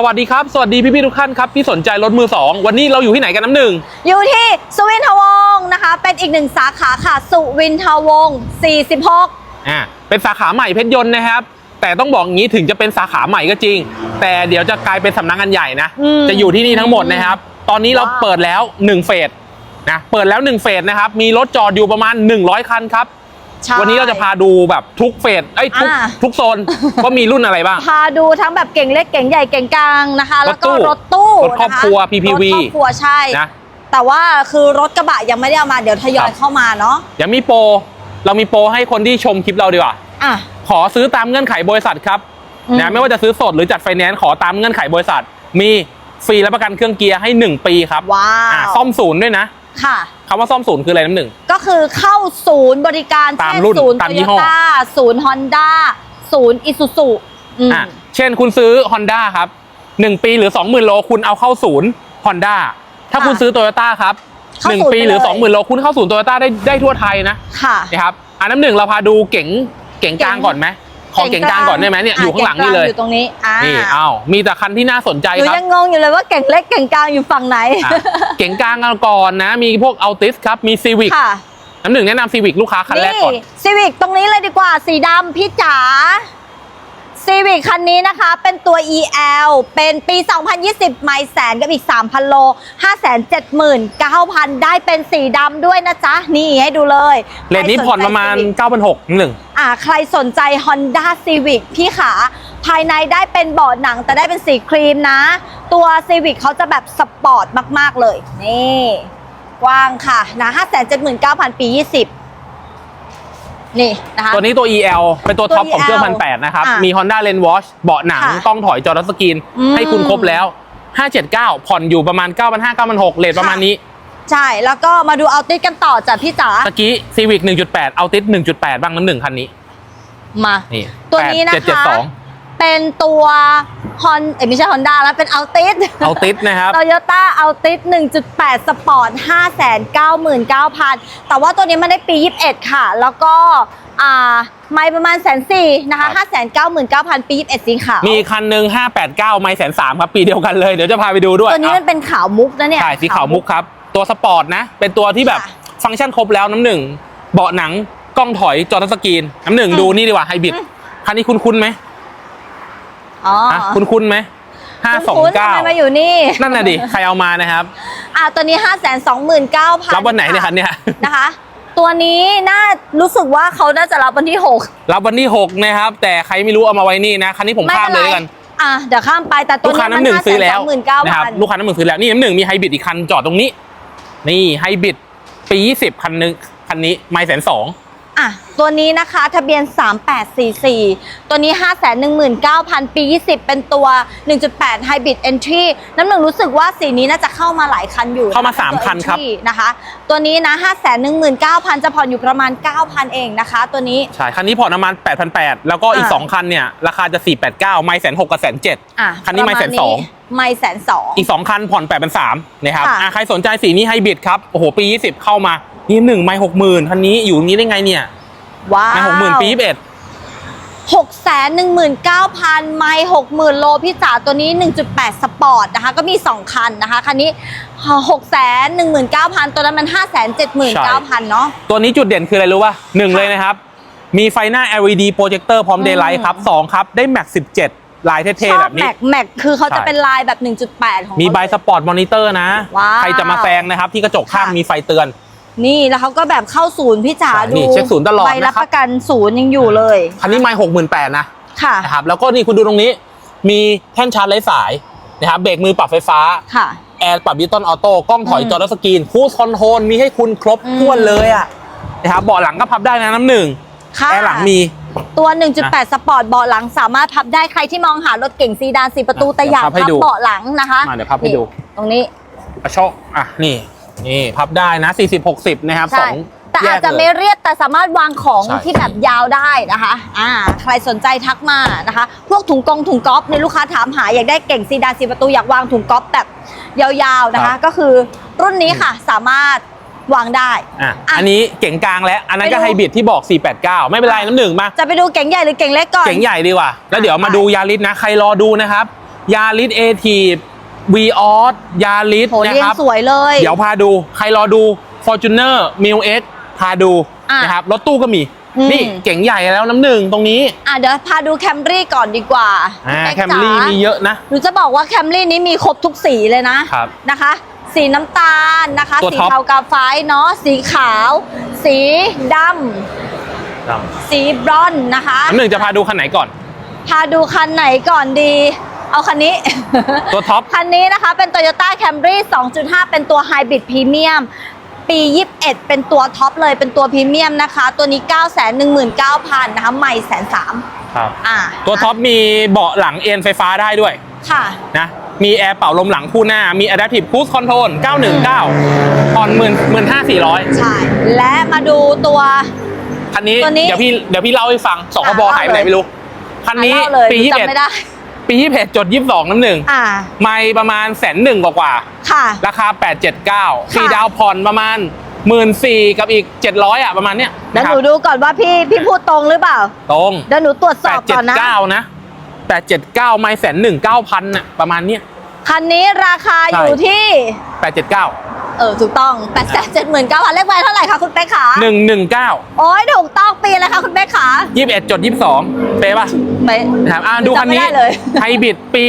สวัสดีครับ สวัสดีพี่ๆทุกท่านครับที่สนใจรถมือสองวันนี้เราอยู่ที่ไหนกันน้ำหนึ่ง อยู่ที่สุวินทวงศ์นะคะ เป็นอีกหนึ่งสาขาค่ะ สุวินทวงศ์ 46 อ่า เป็นสาขาใหม่เพชรยนต์นะครับ แต่ต้องบอกงี้ถึงจะเป็นสาขาใหม่ก็จริง แต่เดี๋ยวจะกลายเป็นสำนักงานใหญ่นะ อืมจะอยู่ที่นี่ทั้งหมดนะครับ ตอนนี้เราว้าว เปิดแล้ว 1 เฟสนะ เปิดแล้ว 1 เฟสนะครับ มีรถจอดอยู่ประมาณ 100 คันครับ ใช่วันนี้เราจะพาดูแบบทุกเฟสไอ้ยทุกอ่า ทุกโซนว่ามีรุ่นอะไรบ้าง พาดูทั้งแบบเก่งเล็กเก่งใหญ่เก่งกลางนะคะแล้วก็รรถถตู้ตู้รถครอบครัวนะะ PPV รถครอบครัวใช่ นะ แต่ว่าคือรถกระบะยังไม่ได้เอามาเดี๋ยวทยอคยรับ เข้ามาเนาะเดี๋ยวมีโปรเรามีโปรให้คนที่ชมคลิปเราดีกว่า อะ ขอซื้อตามเงื่อนไขบริษัทครับอืม นะไม่ว่าจะซื้อสดหรือจัดไฟแนนซ์ขอตามเงื่อนไขบริษัท มีฟรีรับประกันเครื่องเกียร์ให้ 1 ปีครับว้าอ่าวซ่อมศูนย์ด้วยนะ ค่ะ คำว่าซ่อมศูนย์คืออะไรน้ำหนึ่ง ก็คือเข้าศูนย์บริการตามเช่นรุ่นศูนย์ตาโตมยี่โยห้อ ต้าศูนย์ฮอนด้าศูนย์อิซูซุอืมอะเช่นคุณซื้อ Honda ครับ 1 ปีหรือ 20,000 โลคุณเอาเข้าศูนย์ Honda ถ้าค่ะคุณซื้อ Toyota ครับเข้าศูนย์1ปีหรือไปเลย20,000 โลคุณเข้าศูนย์ Toyota ได้ได้ทั่วไทยนะค่ะ นะครับอันน้ำหนึ่งเราพาดูเก๋งเก๋งกลางเก๋งก่อนไหม ขอเก๋งกลางก่อนได้ไหมเนี่ยอยู่ข้างหลังนี่เลยก่อยู่ตรงนี้อ่านี่อ้าวมีแต่คันที่น่าสนใจหนูครับยังงงอยู่เลยว่าเก่งเล็กเก่งกลางอยู่ฝั่งไหนอะเก๋งกลางกันก่อนนะ มีพวก Altis ครับมี Civic ค่ะน้ำหนึ่งแนะนำ Civic ลูกค้าคันแรกก่อนซีวิกตรงนี้เลยดีกว่าสีดำพี่จ๋า ซีวิกคันนี้นะคะเป็นตัว EL เป็นปี 2020 ไมล์แสนกับอีก 3,000 โล 579,000 ได้เป็นสีดำด้วยนะจ๊ะ นี่ให้ดูเลยเลทนี้ผ่อนประมาณใคสนใจ Civic 9,600หนึ่งอ่าใครสนใจ Honda Civic พี่ขา ภายในได้เป็นเบาะหนังแต่ได้เป็นสีครีมนะ ตัว Civic เขาจะแบบสปอร์ตมาก ๆ เลย นี่ กว้างค่ะนะ579,000 ปี 20 นี่นะคะ ตัวนี้ตัว EL เป็นตัวตัวท็อปของเครื่อง EL พันแนะครับอะมี Honda Lane Watch เบาะหนังค่ะกล้องถอยจอทัชสกรีนอืมให้คุณครบแล้ว 579 ผ่อนอยู่ประมาณ 9,500 9,600เลทประมาณนี้ ใช่ แล้วก็มาดูเอาติดกันต่อจ้ะพี่จ๋าตะกี้ Civic 1.8เอาติด1.8 บ้างน้ำหนึ่งคันนี้ มานี่ตัวนี้นะคะ8772เป็นตัว ฮอนเอ้ยไม่ใช่ฮอนด้าแล้วเป็นเอาติสเอาติดนะครับ โตโยต้าเอาติส1.8 สปอร์ต 599,000 แต่ว่าตัวนี้มันได้ปี 21 ค่ะ แล้วก็อ่าไม่ประมาณแสนสี่นะคะ599,000ปี21สีขาวมีคันหนึ่ง589ไม่แสนสามครับปีเดียวกันเลยเดี๋ยวจะพาไปดูด้วยตัวนี้มันเป็นขาวมุกนะเนี่ย ใช่สีขาวมุกครับ ตัวสปอร์ตนะ เป็นตัวที่แบบค่ะฟังก์ชันครบแล้วน้ำหนึ่งเบาะหนังกล้องถอยจอทัชสกรีน น้ำหนึ่งอืมดูนี่ดีกว่าไฮบริดอืม คันนี้คุ้นๆไหม อ๋อฮะคุ้นๆไหมห้าสองคุ้นๆทำเก้าไมมาอยู่นี่ นั่นน่ะดิ ใครเอามานะครับ อ่าตัวนี้ 529,000รับวันไหนเนี่ยคันเนี่ย นะคะ ตัวนี้น่ารู้สึกว่าเขาน่าจะรับวันที่ 6 รับวันที่ 6 นะครับ แต่ใครไม่รู้เอามาไว้นี่นะ คันนี้ผมข้ามเลยแล้วกัน อะเดี๋ยวข้ามไปแต่ตัวลูกค้านี้มันน้ำหนึ่งซื้อแล้วห้าแสนสองหมื่นเก้านะครับพันลูกค้าน้ำหนึ่งซื้อแล้วนี่น้ำหนึ่งมีไฮบริดอีกคันจอดตรงนี้ นี่ไฮบริดปี 20 คันหนึงคันนี้ไม่แสนสอง อะตัวนี้นะคะทะเบียน 3844 ตัวนี้ 519,000 ปี 20 เป็นตัว 1.8 Hybrid Entry น้ำหนึ่งรู้สึกว่าสีนี้น่าจะเข้ามาหลายคันอยู่เข้ามาะะสามตัวคันครับ Entry นะคะ ตัวนี้นะ 519,000 จะผ่อนอยู่ประมาณ 9,000 เองนะคะ ตัวนี้ ใช่ คันนี้ผ่อนประมาณ 8,800 แล้วก็อีกอ่า2คันเนี่ย ราคาจะ 489 ไม่แสนหกกับแสนเจ็ดอะคันนี้ไม่ประาณแสนสองไม่แสนสองอีก 2 คันผ่อน8 3 0 0นะครับค่ะอะใครสนใจสีนี้ไฮบริดครับโอ้โหปี 20 เข้ามา นี่หนึ่งไม่หกหมื่นคันนี้อยู่นี้ได้ไงเนี่ยว้าวไม่หกหมื่นปี21หกแสนหนึ่งหมื่นเก้าพันไมล์หกหมื่นโลพี่จ๋าตัวนี้1.8สปอร์ตนะคะ ก็มี2คันนะคะ คันนี้หกแสนหนึ่งหมื่นเก้าพันตัวนั้นมันห้าแสนเจ็ดหมื่นเก้าพันเนาะตัวนี้จุดเด่นคืออะไรรู้ป่ะหนึ่งค่ะเลยนะครับ มีไฟหน้า LED โปรเจคเตอร์พร้อมอืม Daylight ครับสองครับ ได้แม็ก17ลายเท่ชๆอแบบบนี้แม็กแม็กคือเขาจะใช่เป็นลายแบบ 1.8 ของมีเขาใบสปอร์ตมอนิเตอร์นะว้าวใครจะมาแซงนะครับ ที่กระจกข้างค่ะมีไฟเตือน นี่แล้วเขาก็แบบเข้าศูนย์พี่จ๋าใช่ดูนี่เช็คศูนย์ตลอดใบรับนะครับประกันศูนย์ยังอยู่เลยคันนี้ไม่หกหมื่นแปดนะค่ะ นะครับแล้วก็นี่คุณดูตรงนี้ มีแท่นชาร์จไร้สายนะครับเบรกมือปรับไฟฟ้าค่ะ แอร์ปรับดิจิตอลออโต้กล้องถอยอืมจอทัชสกรีนคูสคอนโทรลมีให้คุณครบอืม ถ้วนเลยอะนะครับเบาะหลังก็พับได้นะน้ำหนึ่งค่ะแอร์หลังมี ตัว 1.8 สปอร์ตเบาะหลังสามารถพับได้ใครที่มองหารถเก่งซีดานสีประตูแต่อยากเดี๋ยวพับให้พับดูเบาะหลังนะคะมาเดี๋ยวพับให้ดู นี่ตรงนี้ กระโชกอะนี่ นี่พับได้นะ 40 60 นะครับสใช่องแต่แยอาจกจะเลไม่ยเรียบแต่สามารถวางของใช่ ที่แบบยาวได้นะคะอ่าใครสนใจทักมานะคะ พวกถุงกงถุงก๊อฟในยลูกค้าถามหาอยากได้เก่งซีดานสีประตูอยากวางถุงก๊อฟแบบยาวๆนะคะ ก็คือรุ่นนี้ค่ะสามารถวางได้ อะอะอันนี้เก๋งกลางแล้วอันนั้นก็ไปดู ไฮบริดที่บอก 489 ไม่เป็นไรอะน้ำหนึ่งมา จะไปดูเก่งใหญ่หรือเก่งเล็กก่อน เก๋งใหญ่ดีกว่า แล้วเดี๋ยวมาไปดูยาริสนะ ใครรอดูนะครับ ยาริสเอทีฟ วีออสยาริสโหนะเรียคงรับ สวยเลย เดี๋ยวพาดู ใครรอดู Fortuner m i l X พาดูอะนะครับ รถตู้ก็มี อืม นี่เก๋งใหญ่แล้วน้ำหนึ่งตรงนี้อะเดี๋ยวพาดูแคมรี่ก่อนดีกว่าอ่าพี่แคเป๊กมรี่จ๋ามีเยอะนะ หนูจะบอกว่าแคมรี่นี้มีครบทุกสีเลยนะครับนะคะ สีน้ำตาลนะคะ ตัวสีท็อป เทากาไฟเนาะสีขาว สีดำสีบรอนซ์นะคะ น้ำหนึ่งจะพาดูคันไหนก่อน พาดูคันไหนก่อนดี เอาคันนี้ ตัวท็อป คันนี้นะคะเป็น Toyota Camry 2.5 เป็นตัวไฮบริดพรีเมียมปี 21 เป็นตัวท็อปเลยเป็นตัวพรีเมียมนะคะ ตัวนี้ 9 1 9 0 0 0นะคะใหม่แสนสามครับตัวท็อปมีเบาะหลังเอ็นไฟฟ้าได้ด้วย ค่ะนะมีแอร์เป่าลมหลังคู่หน้า มี Adaptive Cruise Control 919ผ่อนหมื่นหมื่นห้าสี่ร้อยใช่ และมาดูตัวคันนี้ เดี๋ยวพี่เดี๋ยวพี่เล่าให้ฟังสคบอหายไปไหนไม่รู้ คันนี้ปี 21 ปียี่สิบจดยี่สิบสองน้ำหนึ่งอ่า ไม่ประมาณแสนหนึ่งกว่าค่ะๆราคา879ฟรีค่ะดาวน์ผ่อนประมาณหมื่นสี่กับอีก700อะประมาณเนี้ยเดี๋ยวนะคหรับนูดูก่อนว่าพี่พี่พูดตรงหรือเปล่า ตรง เดี๋ยวหนูตรวจสอบก่อนนะ879นะ879ไม่แสนหนึ่งเก้าพันน่ะประมาณเนี้ย คันนี้ราคาใช่อยู่ที่ 879 เออถูกต้อง 8 7 9 0 0 0เลขไว้เท่าไหร่คะคุณเป๊กขา119 โอ้ยถูกต้องปีอะไรคะคุณเป๊กขา21จด22 เป๊ะป่ะไม่นะครับอะดูคันนี้จำไม่ได้เลย ไฮบริดปี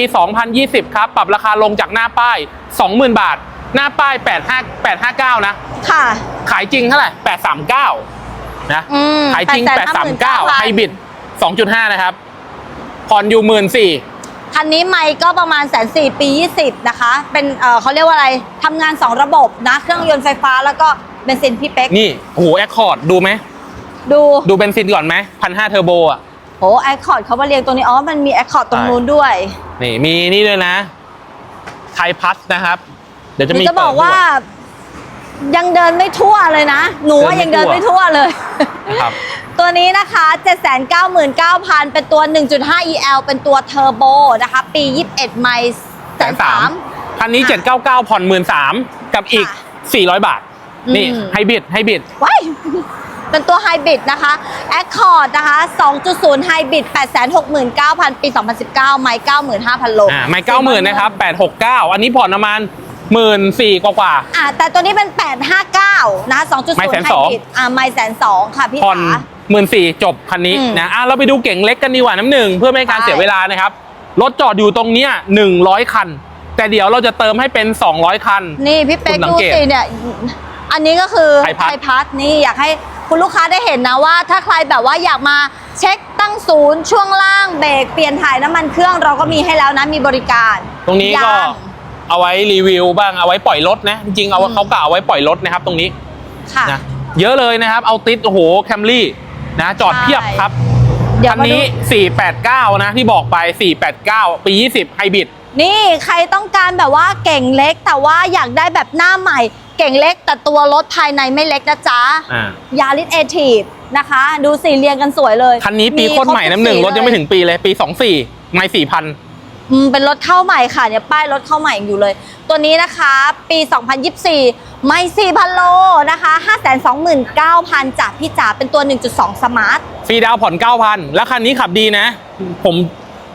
2020 ครับ ปรับราคาลงจากหน้าป้าย 20,000 บาท หน้าป้าย 85 859 นะ ค่ะ ขายจริงเท่าไหร่ 839 นะ อืมขายจริง 839,000 839ไฮบริด2.5 นะครับ ผ่อนอยู่ 14,000 คันนี้ไม่ก็ประมาณแสนสี่ปี 20 นะคะ เป็นเออเขาเรียกว่าอะไรทำงาน 2 ระบบนะ เครื่องยนต์ไฟฟ้าแล้วก็เบนซินพี่เป๊ก นี่โอ้โหแอคคอร์ดดูไหม ดูดูเบนซินก่อนไหมพันห้าเทอร์โบอะโอ้แอคคอร์ดเขามาเรียงตรงนี้ อ๋อ มันมีแอคคอร์ดตรงนู้นด้วยนี่มีนี่ด้วยนะ ไทยพัสนะครับ เดี๋ยวหจะนูมีจะบอกว่าเปิดยั งเดินไม่ทั่วเลยนะ หนูว่าเดิยันงไม่เดินทั่วไม่ทั่วเลย นะครับ ตัวนี้นะคะ 799,000 เป็นตัว 1.5 EL เป็นตัวเทอร์โบนะคะ ปี 21 ไมล์แสนสามคันนี้ค่ะ799 ผ่อน13,000กับอีกค่ะ400 บาท นี่อืมไฮบริดไฮบริดว้ายเป็นตัวไฮบริดนะคะ Accord นะคะ 2.0 ไฮบริด869,000 ปี 2019 ไมล์95,000 โล อ่า ไม่เก้าหมื่นนะครับ 869 อันนี้ผ่อนประมาณ หมื่นสี่กว่าอ่าแต่ตัวนี้เป็น 859 นะคะ2.0ไมล์ไฮแสนสองบริดอ่าไมล์แสนสองค่ะพี่ๆผ่อนขา หมื่นสี่จบคันนี้อืมนะอะเราไปดูเก่งเล็กกันดีกว่าน้ำหนึ่งเพื่อไม่ให้การใช่ เสียเวลานะครับ รถจอดอยู่ตรงเนี้ย100คัน แต่เดี๋ยวเราจะเติมให้เป็น 200 คัน นี่พี่เป๊กคุณสัดูงเกตสิเนี่ย อันนี้ก็คือไทยพัฒน์ พัฒน์นี่อยากให้คุณลูกค้าได้เห็นนะว่า ถ้าใครแบบว่าอยากมาเช็คตั้งศูนย์ช่วงล่างเบรกเปลี่ยนถ่ายน้ำมันเครื่องเราก็มีให้แล้วนะมีบริการตรงนี้ก็ยาง เอาไว้รีวิวบ้างเอาไว้ปล่อยรถนะ จริงๆเอาอืมเขากะเอาไว้ปล่อยรถนะครับตรงนี้ค่ะ นะเยอะเลยนะครับ เอาติดโอ้โหแคมรี่นะจอดใช่เพียบครับเดี๋ยวคันมาดู นี้ 489 นะที่บอกไป 489 ปี 20 ไฮบริด นี่ใครต้องการแบบว่าเก่งเล็กแต่ว่าอยากได้แบบหน้าใหม่ เก่งเล็กแต่ตัวรถภายในไม่เล็กนะจ๊ะอ่ายาริสเอทีฟนะคะ ดูสีเรียงกันสวยเลยคันนี้ปีโคตรใหม่คบทุกน้ำหนึ่งสีรถยังไม่ถึงปีเลยปี 24 ไม่ 4,000 อืมเป็นรถเข้าใหม่ค่ะเนี่ยป้ายรถเข้าใหม่อยู่เลย ตัวนี้นะคะปี 2024 ไม่4,000 โลนะคะ 529,000จากพี่จ๋าเป็นตัว 1.2 สมาร์ท ฟรีดาวน์ผ่อน 9,000 แล้วคันนี้ขับดีนะ ผม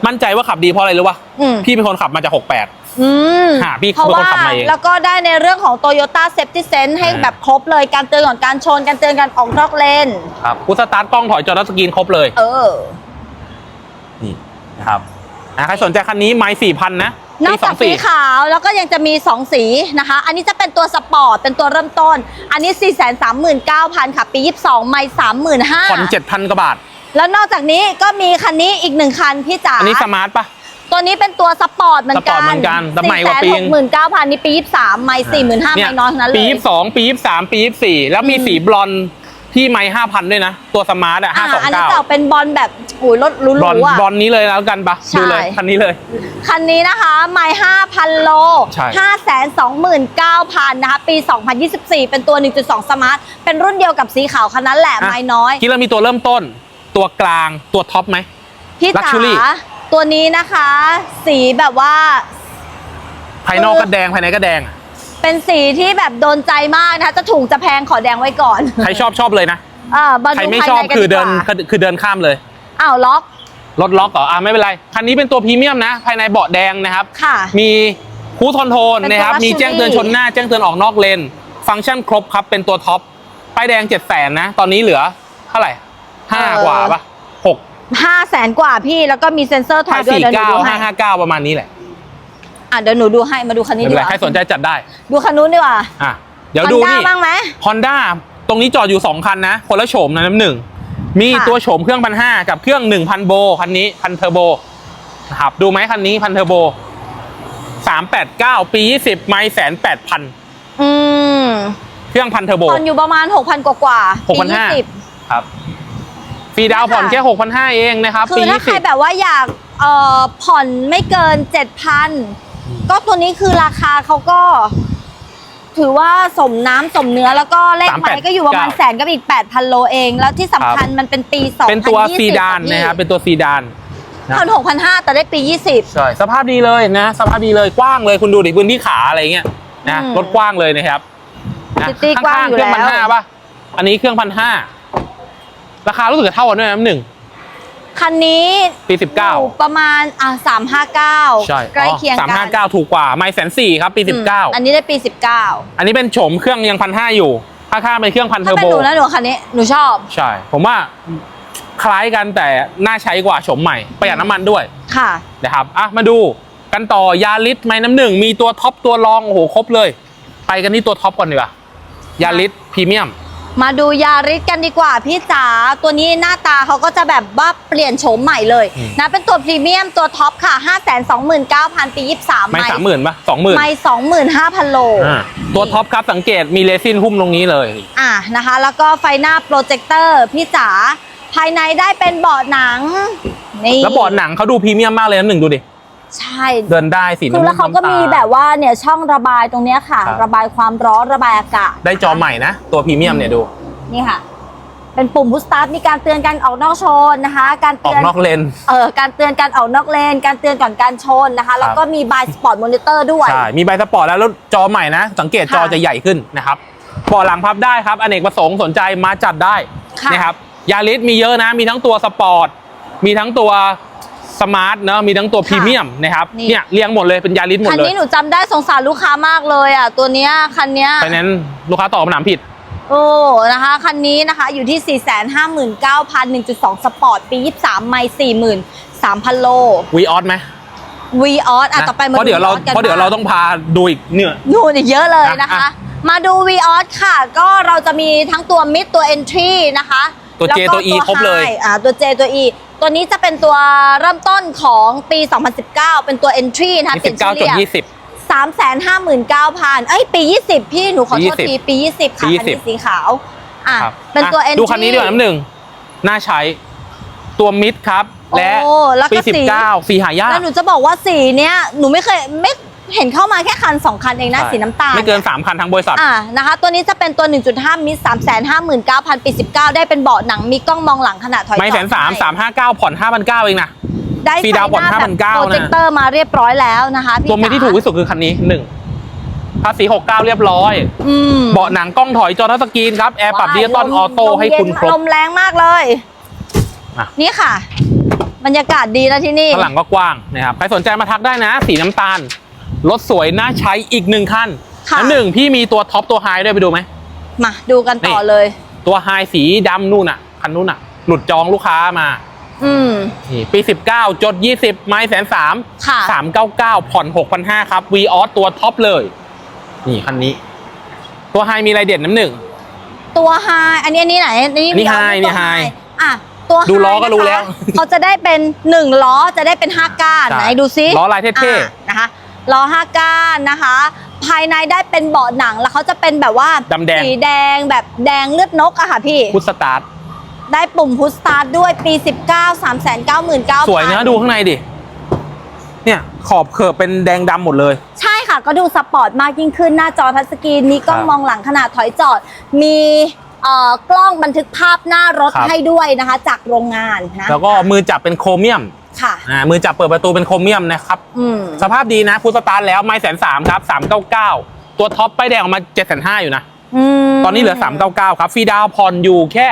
มั่นใจว่าขับดีเพราะอะไรรู้ป่ะอืม พี่เป็นคนขับมาจาก 68 อืมหาพี่เพราะเป็นคนว่าขับมาเองแล้วก็ได้ในเรื่องของ Toyota Safety Sense ให้อ่า แบบครบเลยการเตือนก่อนการชนการเตือนการออกนอกเลนครับกูสตาร์ทกล้องถอยจอทัชสกรีนครบเลย เออ นี่นะครับ อะใครสนใจคันนี้ไม่4,000นะนปีอกจากสีขาวแล้วก็ยังจะมี 2 สีนะคะ อันนี้จะเป็นตัวสปอร์ต เป็นตัวเริ่มต้น อันนี้ 439,000 ค่ะ ปี 22 ไม่ผ่อน35,000 7,000 กว่าบาท แล้วนอกจากนี้ก็มีคันนี้อีกหนึ่งคันพี่จ๋า อันนี้สมาร์ทปะตัวนี้เป็นตัวสปอร์ตเหมือนกันสปอร์ตเหมือนกันแต่ใหม่กว่าปี469,000นี่ปี23ไม่45,000ไม่น้อยทั้งนั้นเลยปี22ปี23ปี24แล้วมีอืมสีบลอนด์ ที่ไม่5,000ด้วยนะ ตัวสมาร์ทอะอ่าอันนี้จะออก529เป็นบอลแบบอุ้ยรถหรูบลอนด์ๆอะบลอนด์นี้เลยแล้วกันปะใช่ ดูเลยคันนี้เลย คันนี้นะคะไม่5,000 โล ใช่ 529,000 นะคะ ปี 2024 เป็นตัว 1.2 สมาร์ท เป็นรุ่นเดียวกับสีขาวคันนั้นแหละอะไม่น้อย ที่เรามีตัวเริ่มต้น ตัวกลางตัวท็อปไหม พี่จ๋า Luxury ตัวนี้นะคะ สีแบบว่า ภายนอกก็แดงภายในก็แดง เป็นสีที่แบบโดนใจมากนะคะ จะถูกจะแพงขอแดงไว้ก่อนใครชอบชอบเลยนะอ่ามาใครดูไม่ภายชอบในกันคือดีเดิกนว่าคือเดินข้ามเลย อ้าวล็อกรถล็อกเหรออ่าไม่เป็นไร คันนี้เป็นตัวพรีเมียมนะ ภายในเบาะแดงนะครับ ค่ะ มีคูทอนโทนเป็นตัวนะครับ luxury มีแจ้งเตือนชนหน้า แจ้งเตือนออกนอกเลน ฟังก์ชันครบครับ เป็นตัวท็อป ป้ายแดงเจ็ดแสนนะ ตอนนี้เหลือเท่าไหร่ห้าเออ กว่าปะหกห้าแสนกว่าพี่แล้วก็มีเซ็นเซอร์ถอห้ายด้วยสี่เดี๋ยวหนูเก้าดูให้ห้าห้าเก้าประมาณนี้แหละ อะเดี๋ยวหนูดูให้มาดูคันนี้ไม่ดีเป็นกไรว่าใครสนใจจัดได้ดูคันนู้นดีกว่าอะเดี๋ยว Honda ดูนี่ บ้างไหม Honda ตรงนี้จอดอยู่ 2 คันนะ คนละโฉมนะน้ำหนึ่ง มีค่ะ ตัวโฉมเครื่องพันห้ากับเครื่อง 1,000 โบ คันนี้พันเทอร์โบนะครับดูไหมคันนี้พันเทอร์โบ 389 ปี 20 ไม่แสนแปดพันอืมเครื่องพันเทอร์โบตอนอยู่ประมาณ 6,000 กว่ากว่าๆปี6,500 20 ครับฟรีดาวน์ผ่อนแค่ 6,500 เองนะครับ คืปี อถ้าใครแบบว่าอยากเอ่อผ่อนไม่เกิน 7,000 ก็ตัวนี้คือราคาเขาก็ ถือว่าสมน้ำสมเนื้อแล้วก็เลขไม้ก็อยู่ประมาณแสนกับอีก 8,000 โลเอง แล้วที่สำคัญมันเป็นปี20 2020เป็นตัวซีดานนะครับเป็นตัวซีดาน นะ พันหกพันห้าแต่ได้ปี 20 ใช่สภาพดีเลยนะ สภาพดีเลยกว้างเลยคุณดูดิพื้นที่ขาอะไรเงี้ยนะอืมรถกว้างเลยนะครับนะซิตี้กว้างอยู่เครื่องแล้ว พันห้าป่ะอันนี้เครื่องพันห้าราคารู้สึกจะเท่ากันด้วยนะน้ำหนึ่ง คันนี้ปีสิบเก้าอยู่ประมาณอะ359ใช่ใกล้เคียงสามกัห้านเก้าถูกกว่าไม่แสนสี่ครับปีสิบเก้าอืมอันนี้ได้ปี19อันนี้เป็นโฉมเครื่องยังพันห้าอยู่ข้างๆเป็นเครื่องพันเทอถ้าร์เป็นโบ หนูนะหนูคันนี้หนูชอบใช่ ผมว่าคล้ายกันแต่น่าใช้กว่าโฉมใหม่ ประหยัดน้ำมันด้วยค่ะ นะครับ อะ มาดูกันต่อยาลิสไม้น้ำหนึ่ง มีตัวท็อปตัวรอง โอ้โห ครบเลย ไปกันที่ตัวท็อปก่อนดีกว่ายาลิสพรีเมียม มาดูยาริสกันดีกว่าพี่จ๋าตัวนี้หน้าตาเขาก็จะแบบว่าเปลี่ยนโฉมใหม่เลยอืมนะเป็นตัวพรีเมียมตัวท็อปค่ะ 5 2 9 0 0 0 ปี 23 ไม่สามหมื่นป่ะสองหมื่นไม่25,000โล ตัวท็อปครับสังเกตมีเรซินหุ้มตรงนี้เลย อะนะคะ แล้วก็ไฟหน้าโปรเจคเตอร์พี่จ๋าภายในได้เป็นเบาะหนังนี่แล้วบอร์ดหนังเขาดูพรีเมียมมากเลยน้ำหนึ่งดูดิ ใช่เดินได้สีคือน้ำแล้วเขาก็น้ำตมีแบบว่าเนี่ยช่องระบายตรงเนี้ยค่ะครับระบายความร้อนระบายอากาศได้จอใหม่นะ ตัวพรีเมียมเนี่ยดู นี่ค่ะ เป็นปุ่มพุชสตาร์ทมีการเตือนการออกนอกโชนนะคะ การออเตืกอนนอกเลน เอ่อการเตือนการออกนอกเลน การเตือนก่อนการชนนะคะ แล้วก็มีบายสปอร์ตมอนิเตอร์ด้วย ใช่ มีใบสปอร์ตแล้วแล้วจอใหม่นะ สังเกตจอค่ะจะใหญ่ขึ้นนะครับเบาะหลังพับได้ครับ อเนกประสงค์สนใจมาจัดได้ค่ะ นะครับ ยาริสมีเยอะนะ มีทั้งตัวสปอร์ต มีทั้งตัว สมาร์ทเนอะมีทั้งตัวพรีเมียมนะครับนี่ เนี่ยเรียงหมดเลยเป็นยาริสหมดคันเลยนี้หนูจำได้สงสารลูกค้ามากเลยอะ ตัวเนี้ยคันเนี้ยไฟแนนซ์ลูกค้าตอบคำถามผิด โอ้ นะคะ คันนี้นะคะอยู่ที่ 459,000 1.2 สปอร์ต ปี 23 ไม่43,000 โล วีออสไหมวีออสอะ นะต่อไปมาเพราะเดี๋ยวเรา Vios กันเพราะเดี๋ยวบ้เราต้องพาดูอีกเนี่ย นู่นอีกเยอะเลยนะอะคะ อะมาดู v ีออสค่ะ ก็เราจะมีทั้งตัวมิดตัว Entry นะคะตัว J แล้ก็ตัว E ครบเลย High อ่าตัว J ตัว E ตัวนี้จะเป็นตัวเริ่มต้นของปี 2019 เป็นตัว Entry นะคะมีเปลี่สิยนบเก้าชื่อจุดเรียยี่กสิบ359,000เอ้ยปี 20 พี่หนูขอโทษปีที20ปี 20 ค่ะปีคันนี้20สีขาว อะครับเป็นตัวอะ Entry ดูคันนี้ดีกว่าน้ำหนึ่งน่าใช้ตัวมิดครับ และโอ้แล้วก็ปีสีสิบเก้าสีหายากแล้วหนูจะบอกว่าสีเนี้ยหนูไม่เคยไม่ เห็นเข้ามาแค่คัน 2 คันเองนะใช่สีน้ำตาลไม่เกินสามคันทั้งบริษัทอ่านะคะ ตัวนี้จะเป็นตัว 1.5 มิตร359,000ปี 19 ได้เป็นเบาะหนังมีกล้องมองหลังขนาดถอยจอดไม่แสนสามให้สามห้าเก้าผ่อนห้าพันเก้าเองนะได้ฟรีดาวน์ผ่อนไฟหแบบ5,900โปรเจคเตอร์มาเรียบร้อยแล้วนะคะพี่ตัวมิดที่จ๋าถูกที่สุดคือคันนี้หนึ่งภาษีหกเก้าเรียบร้อยอืมเบาะหนังกล้องถอยจอทัชสกรีนครับแอร์ปรับดิจิตอลลมออโต้ลมให้คุณเย็นครบลมแรงมากเลยอะนี่ค่ะ บรรยากาศดีนะที่นี่ข้างหลังก็กว้างนะครับใครสนใจมาทักได้นะ สีน้ำตาล รถสวยน่าใช้อีกหนึ่งคันค่ะอันหนึ่งพี่มีตัวท็อปตัวไฮด้วยไปดูไหม มาดูกันต่อนี่ เลย ตัวไฮสีดำนู่นอะ คันนู่นอะ หลุดจองลูกค้ามา อืม นี่ปี 19 จด 20 ไม้แสนสามค่ะ สามเก้าเก้าผ่อน6,500ครับ v ีออสตัวท็อปเลย นี่คันนี้ ตัวไฮมีอะไรเด่นน้ำหนึ่ง ตัวไฮอันนี้อันนี้ไหนอันนี้อันนี้มีเอา high ตัวนี่ high อะตัว ดูล้อ high ก็รู้นะคะแล้วเขาจะได้เป็นหนึ่งล้อจะได้เป็นห้าก้านใช่ไหน ดูซิล้อลายเท่ๆ อะนะคะ ล้อห้าก้านนะคะ ภายในได้เป็นเบาะหนังแล้วเขาจะเป็นแบบว่าดำแดง สีแดงแบบแดงเลือดนกอะค่ะพี่ พุทสตาร์ทได้ปุ่มพุชสตาร์ทด้วยปี 19 3 9 9 0 0 0สวยนะดูข้างในดิ เนี่ยขอบเขิบเป็นแดงดำหมดเลย ใช่ค่ะก็ดูสปอร์ตมากยิ่งขึ้นหน้าจอทัชสกรีนมีกล้องครับมองหลังขนาดถอยจอด มีเอ่อกล้องบันทึกภาพหน้ารถครับ ให้ด้วยนะคะ จากโรงงานนะแล้วก็มือจับเป็นโครเมียม ค่ะอ่ามือจับเปิดประตูเป็นโครเมียมนะครับ อืมสภาพดีนะพุทสตาร์ทแล้วไม่แสนสามครับ399ตัวท็อปป้ายแดงออกมา7 5 0 0อยู่นะ มตอนนี้เหลือ 399 ครับ ฟรีดาวน์ผ่อนอยู่แค่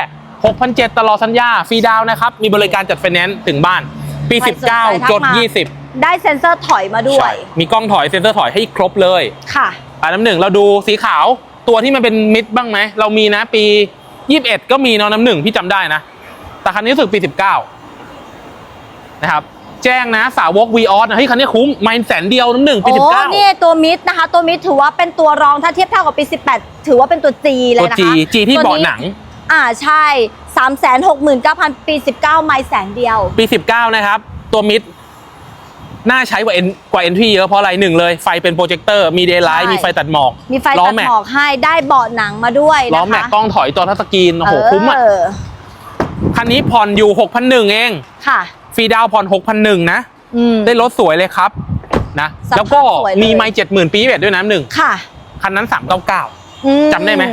6,700 ตลอดสัญญา ฟรีดาวน์นะครับ มีบริการจัดไฟแนนซ์ถึงบ้าน ปีใครสนใจทั19กจดมา20ได้เซ็นเซอร์ถอยมาด้วใช่ย มีกล้องถอยเซ็นเซอร์ถอยให้ครบเลยค่ะ อันน้ำหนึ่งเราดูสีขาวตัวที่มันเป็นมิดบ้างไหม เรามีนะปี 21 ก็มีเนาะน้ำหนึ่งพี่จำได้นะ แต่คันนี้รู้สึกปี 19 นะครับแจ้งนะสาวกวีออสนะเฮ้ยคันนี้คุ้มไม่แสนเดียวน้ำหนึ่งปีโอ้19นี่ตัวมิดนะคะ ตัวมิดถือว่าเป็นตัวรองถ้าเทียบเท่ากับปี18ถือว่าเป็นตัว G เลตัวยนะคะจีจีที่ตัวเบาะหนัง อ่าใช่3 6 9 0 0 0ปี19ไม่แสนเดียว ปี19นะครับ ตัวมิดน่าใช้กว่าเอ็นกว่าเอ็นทีเยอะเพราะอะไรหนึ่งเลยไฟเป็นโปรเจคเตอร์มีเดย์ไลท์ใช่มีไฟตัดหมอก มีไฟล้อตัดแม็กหมอกให้ได้เบาะหนังมาด้วยล้อนะคะแม็กกล้องถอยตัวทัชสกรีนโอ้โหคุ้มอะเออคันนี้ผ่อนอยู่6,100เองค่ะ ฟรีดาวน์ผ่อน6,100นะ อืม ได้รถสวยเลยครับนะสภาพแล้วก็สวยเลย มีไมล์70,000ปีเอ็ดด้วยนะหนึ่งค่ะคันนั้น399อืจำได้ไหม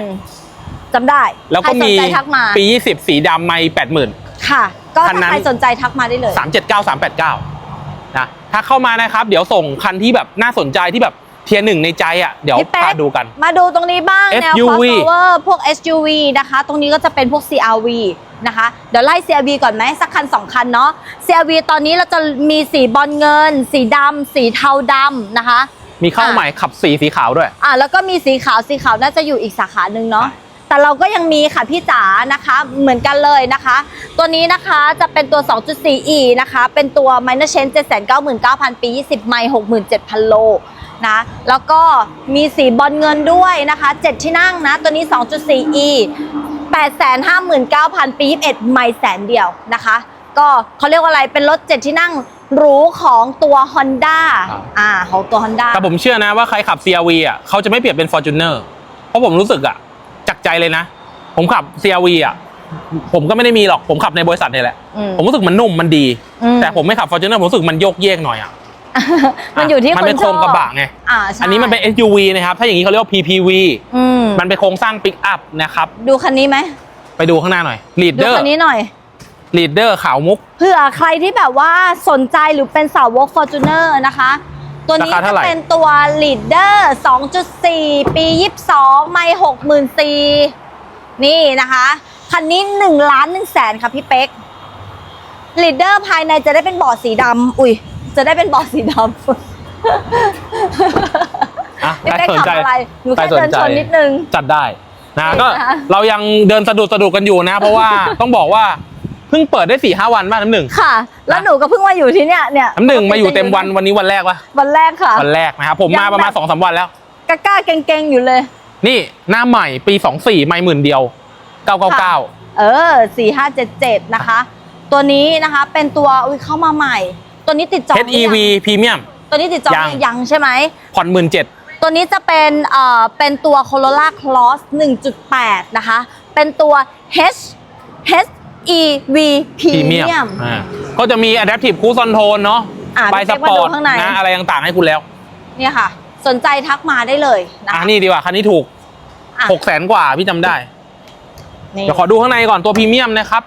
จำได้แล้วก็ใครสมีนใจทักมาปี20สีดำไมล์80,000ค่ะ ก็คันนั้ถ้าน ใครสนใจทักมาได้เลย379 389นะถ้าเข้ามานะครับ เดี๋ยวส่งคันที่แบบน่าสนใจที่แบบเทียร์หนึ่งในใจอะเดี๋ยวพี่เป๊กพาดูกัน มาดูตรงนี้บ้าง แนว SUV crossover พวก SUV นะคะ ตรงนี้ก็จะเป็นพวก CRV นะคะ เดี๋ยวไล่ CRV ก่อนไหมสักคันสองคันเนาะ CRV ตอนนี้เราจะมีสีบอลเงิน สีดำสีเทาดำนะคะ มีเข้าอะใหม่ขับสีสีขาวด้วย อ่าแล้วก็มีสีขาวสีขาวน่าจะอยู่อีกสาขาหนึ่งเนาะใช่ แต่เราก็ยังมีค่ะพี่จ๋านะคะเหมือนกันเลยนะคะ ตัวนี้นะคะจะเป็นตัว 2.4e นะคะ เป็นตัว minor change 799,000 ปี 20 ไมล์67,000 โลนะแล้วก็มีสีบอลเงินด้วยนะคะ 7 ที่นั่งนะ ตัวนี้ 2.4e 859,000 ปี 21 ไมล์แสนเดียวนะคะ ก็เขาเรียกว่าอะไรเป็นรถ 7 ที่นั่งหรูของตัว Honda ครับอ่าของตัว Honda แต่ผมเชื่อนะว่าใครขับ CRV อะเขาจะไม่เปลี่ยนเป็น Fortuner เพราะผมรู้สึกอะ จากใจเลยนะ ผมขับ CRV อะ ผมก็ไม่ได้มีหรอก ผมขับในบริษัทนี่แหละ อืม ผมรู้สึกมันนุ่มมันดี อืมแต่ผมไม่ขับ Fortuner ผมรู้สึกมันโยกเยกหน่อยอะมันอยู่ที่มันคนเป็นชโครอบงกระบะไง อ่าใช่อันนี้มันเป็น SUV นะครับ ถ้าอย่างนี้เขาเรียกว่า PPV อืมมันเป็นโครงสร้างปิกอัพนะครับ ดูคันนี้ไหมไปดูข้างหน้าหน่อย ดู Leader คันนี้หน่อย Leader ขาวมุก เผื่อใครที่แบบว่าสนใจหรือเป็นสาวก Fortuner นะคะ ตัวนี้ราคาเท่าจะไหร่เป็นตัว Leader 2.4 ปี 22 ไม่64,000นี่นะคะ คันนี้1ล้าน1แสนค่ะพี่เป๊ก Leader ภายในจะได้เป็นเบาะสีดำอุ้ย จะได้เป็นเบาะสีดำอะพี่ใครเป๊กสนขับใจอะไรหนูใครแค่สเดินนใจชนนิดนึง จัดได้นะนี่ก็นะคะเรายังเดินสะดุดสะดุดกันอยู่นะ เพราะว่าต้องบอกว่า เพิ่งเปิดได้สี่ห้าวันบ้างน้ำหนึ่ง ค่ะ แล้วหนูก็เพิ่งมาอยู่ที่เนี่ยเนี่ยน้ำหนึ่งมาอยู่เต็มวันวันนี้วันแรกวะวันแรกค่ะ วันแรกนะครับผมยังมาประมาณแบบสองสามวันแล้วกล้าๆเก่งๆอยู่เลย นี่หน้าใหม่ปีสองสี่ไม่หมื่นเดียวเก้าเก้าเก้าเออสี่ห้าเจ็ดเจ็ดนะคะ ตัวนี้นะคะเป็นตัวอุ้ยเข้ามาใหม่ ตัวนี้ติดจองหรือยัง HEV พรีเมียมตัวนี้ติดจองยังหรือยังใช่ไหมผ่อนหมื่นเจ็ดตัวนี้จะเป็นเอ่อเป็นตัว Corolla Cross 1.8 นะคะ เป็นตัว H H E V พรีเมียม Premium อ่าก็จะมี Adaptive Cruise Control เนาะอะไฟพี่สเป๊กมาปอดูร์ตข้างใน นะอะไรต่างๆให้คุณแล้ว เนี่ยค่ะ สนใจทักมาได้เลยนะอะ คะนี่ดีกว่าคันนี้ถูกอะหกแสนกว่าพี่จำได้ นี่เดี๋ยวขอดูข้างในก่อนตัวพรีเมียมนะครับ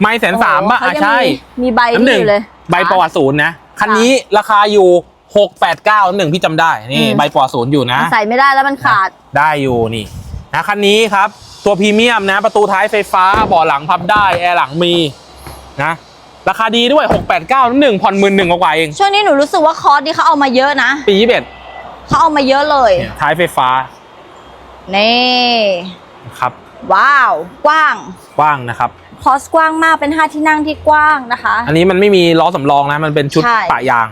ไม่แสนสามป่ะโอ้อะโหเขายังใช่มีมีใบน้ำหนึ่งอยู่เลยใบประวัติศูนย์นะ คันนี้ราคาอยู่หกแปดเก้าหนึ่งพี่จำได้ นี่อืมใบประวัติศูนย์อยู่นะใส่ไม่ได้แล้วมันขาด ได้อยู่นี่นะคันนี้ครับ ตัวพรีเมียมนะ ประตูท้ายไฟฟ้าเบาะหลังพับได้ แอร์หลังมีนะราคาดีด้วย 689น้ำหนึ่งผ่อนหมื่นหนึ่งกว่าๆเอง ช่วงนี้หนูรู้สึกว่าคอร์สที่เขาเอามาเยอะนะ ปียี่สิบเอ็ดเขาเอามาเยอะเลย ท้ายไฟฟ้า นี่ครับ ว้าว กว้าง กว้างนะครับ คอสกว้างมากเป็นห้าที่นั่งที่กว้างนะคะ อันนี้มันไม่มีล้อสำรองนะ มันเป็นชุดใช่ปะยาง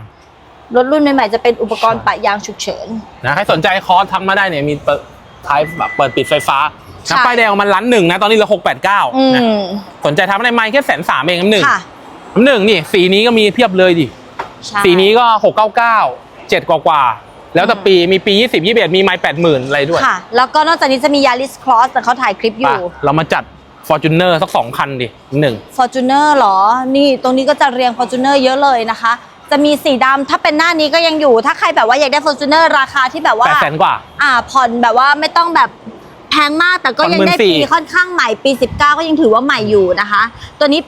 รถรุ่นใหม่ๆจะเป็นอุปกรณ์ปะยางฉุกเฉินนะใครสนใจคอร์สทักมาได้เนี่ยมีเปิดท้ายแบบเปิดปิดไฟฟ้า ใช่ นะป้ายแดงมันล้านหนึ่งนะ ตอนนี้เหลือหกแปดเก้าอืนะมสนใจทำได้ไหมแค่แสนสามเองน้ำหนึ่งค่ะน้ำหนึ่งนี่สีนี้ก็มีเพียบเลยดิ ใช่สีนี้ก็หกเก้าเก้าเจ็ดกว่ากว่าๆแล้วแต่อืมปีมีปียี่สิบยี่สิบเอ็ดมีไม้แปดหมื่นอะไรด้วยค่ะ แล้วก็นอกจากนี้จะมี Yaris Cross แต่เขาถ่ายคลิปอป่ะยู่ เรามาจัด Fortuner สักสองคันดิหนึ่ง Fortuner เหรอ นี่ตรงนี้ก็จะเรียง Fortuner เยอะเลยนะคะ จะมีสีดำถ้าเป็นหน้านี้ก็ยังอยู่ ถ้าใครแบบว่าอยากได้ Fortuner ราคาที่แบบว่า แปดแสนกว่า อ่าผ่อนแบบว่าไม่ต้องแบบแพงมากแต่ก็ยังได้ผ่อนปี14,000ค่อนข้างใหม่ปี 19 ก็ยังถือว่าใหม่อยู่นะคะ ตัวนี้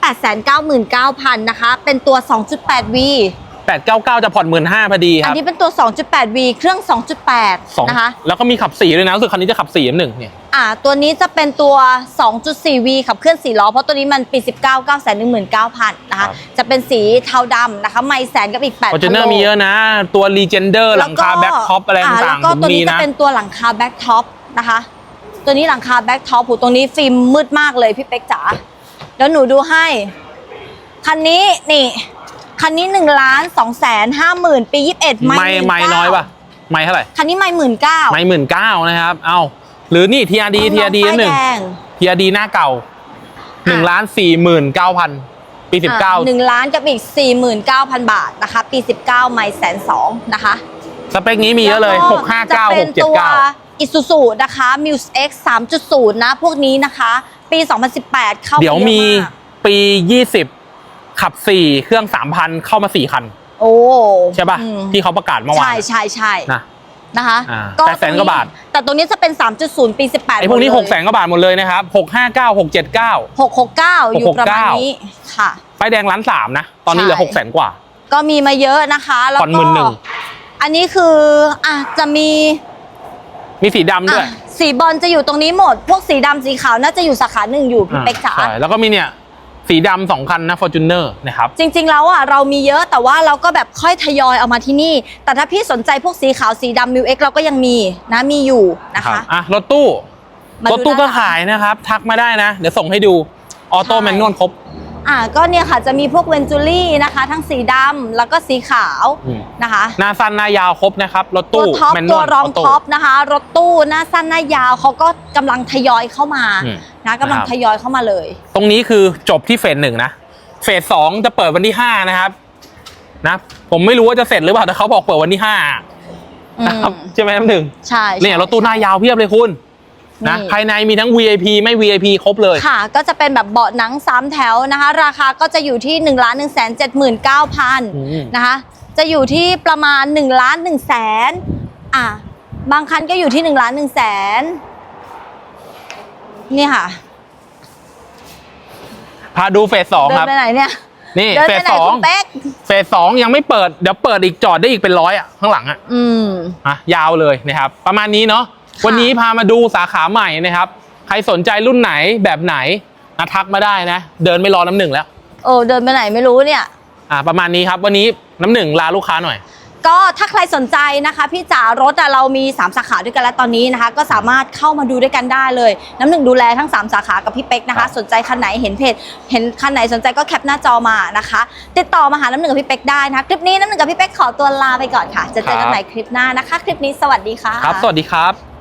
899,000นะคะ เป็นตัว 2.8V 899 จะผ่อนหมื่นห้าพอดีคอันรับนี้เป็นตัว 2.8V เครื่องสอง 2.8 นะคะ แล้วก็มีขับสีด้วยนะรู้สึกคันนี้จะขับสีหนึ่งเนี่ย อ่า ตัวนี้จะเป็นตัว 2.4V ขับเคลื่อน4ล้อ เพราะตัวนี้มันปี 19 9 1 9 0 0 0นะคะ จะเป็นสีเทาดำนะคะ ไม่แสนกับอีก8ฟอร์จูเนอร์มีเยอะนะ ตัว Legender หลังคาแบ็คท็อปอะไราต่างแล้วก็ๆตัวมีนี้จะนะเป็นตัวหลังคาแบ็คท็อปนะคะ ตัวนี้หลังคาแบ็คท็อปหูตรงนี้ฟิล์มมืดมากเลยพี่เป๊กจ๋าเดี๋ยวหนูดูให้ คันนี้นี่ คันนี้1ล้าน2แสนห้าหมื่นปี21ไม่ไม่ไม่น้อยป่ะ ไม่เท่าไหร่ คันนี้ไม่หมื่นเก้าไม่หมื่นเก้านะครับ เอาหรือนี่ TRD TRD หนึ่ง TRD หน้าเก่าหนึ่งล้านสี่หมื่นเก้าพันปีสิบเก้าหนึ่งล้านกับอีก49,000บาทนะคะ ปี19ไม่แสนสองนะคะ สเปคนี้มีเยอะเลยแวหกห้าเก้าจะหเป็กนเจ็ดตัวเก้า Isuzu นะคะ Muse X 3.0 นะ พวกนี้นะคะ ปี 2018 เข้ามาเดี๋ยวมีเยอะากปียี่สิบขับสี่เครื่องสามพันเข้ามาสี่คัน โอ้ใช่ป่ะอืมที่เขาประกาศเมื่อวาน ใช่ใช่ใช่นะนะคะอ่า800,000กว่าบาท แต่ตัวนี้จะเป็น 3.0 ปี 18ไอพวกนี้หกแสนกว่าบาทหมดเลยนะครับหกห้าเก้าหกเจ็ดเก้า669 อยู่ประมาณ669นี้ค่ะป้ายแดงล้านสามนะ ตอนนี้เหลือใช่หกแสนกว่า ก็มีมาเยอะนะคะ แล้วผ่อนก็11,000อันนี้คืออะจะมี มีสีดำด้วยอะสีบอลจะอยู่ตรงนี้หมด พวกสีดำสีขาวน่าจะอยู่สาขาหนึ่งอยู่พี่อ่าเป๊กจ๋า ใช่แล้วก็มีเนี่ยสีดำสองคันนะ Fortuner นะครับ จริงๆ แล้วอะเรามีเยอะแต่ว่าเราก็แบบค่อยทยอยเอามาที่นี่ แต่ถ้าพี่สนใจพวกสีขาวสีดำมิวเอ็กเราก็ยังมีนะมีอยู่นะครัคะ บอะรถตู้ มาดูรถตู้ก็ด้านหลังขายนะครับ ทักมาได้นะ เดี๋ยวส่งให้ดูออโต้ใช่ แมนนวลครบ อะก็เนี่ยค่ะจะมีพวกเวนจูรี่นะคะ ทั้งสีดำแล้วก็สีขาวอืม นะคะหน้าสั้นหน้ายาวครบนะครับรถตัวตู้ท็อปแมนนตัววลรองออโต้ท็อปนะคะ รถตู้หน้าสั้นหน้ายาวเขาก็กำลังทยอยเข้ามาอืม นะกำลังนะครับ ทยอยเข้ามาเลย ตรงนี้คือจบที่เฟสหนึ่งนะ เฟสสองจะเปิดวันที่ห้านะครับ นะ ผมไม่รู้ว่าจะเสร็จหรือเปล่าแต่เขาบอกเปิดวันที่ห้าอืนะครับมใช่ไหมน้ำหนึ่งใช่เนี่ยรถตู้หน้ายาวเพียบเลยคุณ นะนี่ภายในมีทั้ง VIP ไม่ VIP ครบเลย ค่ะ ก็จะเป็นแบบเบาะหนังสามแถวนะคะ ราคาก็จะอยู่ที่1นึ่งล้านหนึ่งแสนเจ็ดหมื่นเก้าพันอืมนะคะ จะอยู่ที่ประมาณ1นึ่งล้านหนึ่งแสนอะ บางคันก็อยู่ที่1นึ่งล้านหนึ่งแสนนี่ค่ะ พาดูเฟสสองเดิคนรับไปไหนเนี่ยนี่เดินเฟไปสไหนสองคุณเป๊กเฟสสองยังไม่เปิด เดี๋ยวเปิดอีกจอดได้อีกเป็นร้อยอะข้างหลังอะ อืมอะยาวเลยนะครับ ประมาณนี้เนาะค่ะ วันนี้พามาดูสาขาใหม่นะครับ ใครสนใจรุ่นไหนแบบไหนนะทักมาได้นะ เดินไม่รอน้ำหนึ่งแล้ว โอ้เดินไปไหนไม่รู้เนี่ย อะประมาณนี้ครับ วันนี้น้ำหนึ่งลาลูกค้าหน่อย ก็ถ้าใครสนใจนะคะ พี่จ๋ารถอะเรามี 3 สาขาด้วยกันแล้วตอนนี้นะคะ ก็สามารถเข้ามาดูด้วยกันได้เลย น้ำหนึ่งดูแลทั้ง 3 สาขากับพี่เป๊กนะครัคะ บ สนใจคันไหนเห็นเพจเห็นคันไหนสนใจก็แคปหน้าจอมานะคะ ติดต่อมาหาน้ำหนึ่งกับพี่เป๊กได้นะคะคลิปนี้น้ำหนึ่งกับพี่เป๊กขอตัวลาไปก่อนค่ะ จะเจอกันใหม่คลิปหน้านะคะ คลิปนี้สวัสดีค่ะ ครับ สวัสดีครับ